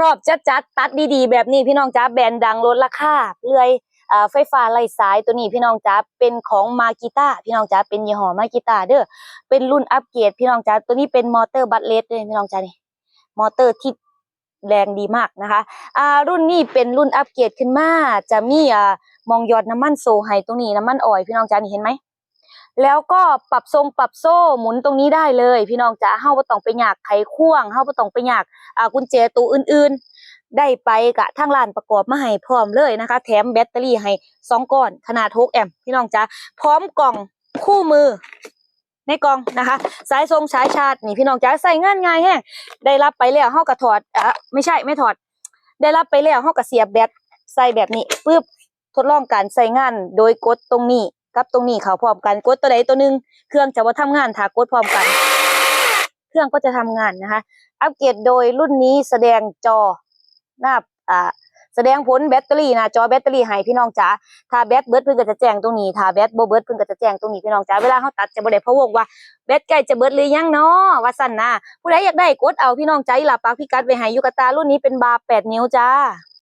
รอบจัดจัดๆตัดดีๆ แบบนี้พี่น้องจ้าแบรนด์ดังลดราคาเลื่อยไฟฟ้าไร้สายตัวนี้พี่น้องจ้าเป็นของมากิต้าพี่น้องจ้าเป็นยี่ห้อมากิต้าเด้อเป็นรุ่นอัปเกรดพี่น้องจ้าตัวนี้เป็นมอเตอร์บัตเลสด้วยพี่น้องจ้านี่มอเตอร์ที่แรงดีมากนะคะอ่ารุ่นนี้เป็นรุ่นอัปเกรดขึ้นมาจะมีอ่ามองยอดน้ำมันโซไฮตรงนี้น้ำมันออยพี่น้องจ้านี่เห็นไหม แล้วก็ปรับทรงปรับโซ่หมุนตรงนี้ได้เลย พี่น้องจ๋าเฮาบ่ต้องไปยากไขควงเฮาบ่ต้องไปยากอ่ากุญแจตัวอื่นๆ ได้ไปกะทางร้านประกอบมาให้พร้อมเลยนะคะ แถมแบตเตอรี่ให้สองก้อนขนาด6แอมป์พี่น้องจ๋าพร้อมกล่องคู่มือ ในกล่องนะคะ สายทรงสายชาร์จนี่พี่น้องจ๋าใส่งานง่ายแฮงได้รับไปแล้วเฮาก็ถอดอะไม่ใช่ไม่ถอด ได้รับไปแล้วเฮาก็เสียบแบตใส่แบบนี้ปึ๊บทดลองการใส่งานโดยกดตรงนี้ กับตรงนี้เขาพร้อมกันกดตัวใดตัวหนึ่งเครื่องจะว่าทำงานถ้ากดพร้อมกัน เครื่องก็จะทำงานนะคะ อัปเกรดโดยรุ่นนี้แสดงจอหน้าอ่าแสดงผลแบตเตอรี่นะจอแบตเตอรี่ให้พี่น้องจ๋าถ้าแบตเบิดเพิ่นก็จะแจ้งตรงนี้ถ้าแบตบ่เบิดเพิ่นก็จะแจ้งตรงนี้พี่น้องจ๋าเวลาเฮาตัดจะบ่ได้พะวงว่าแบตใกล้จะเบิดหรือยังเนาะว่าซั่นนะผู้ใดอยากได้กดเอาพี่น้องจ๋าอีหลาปากพิกัดไว้ให้อยู่กับตารุ่นนี้เป็นบาร์8นิ้วจ้า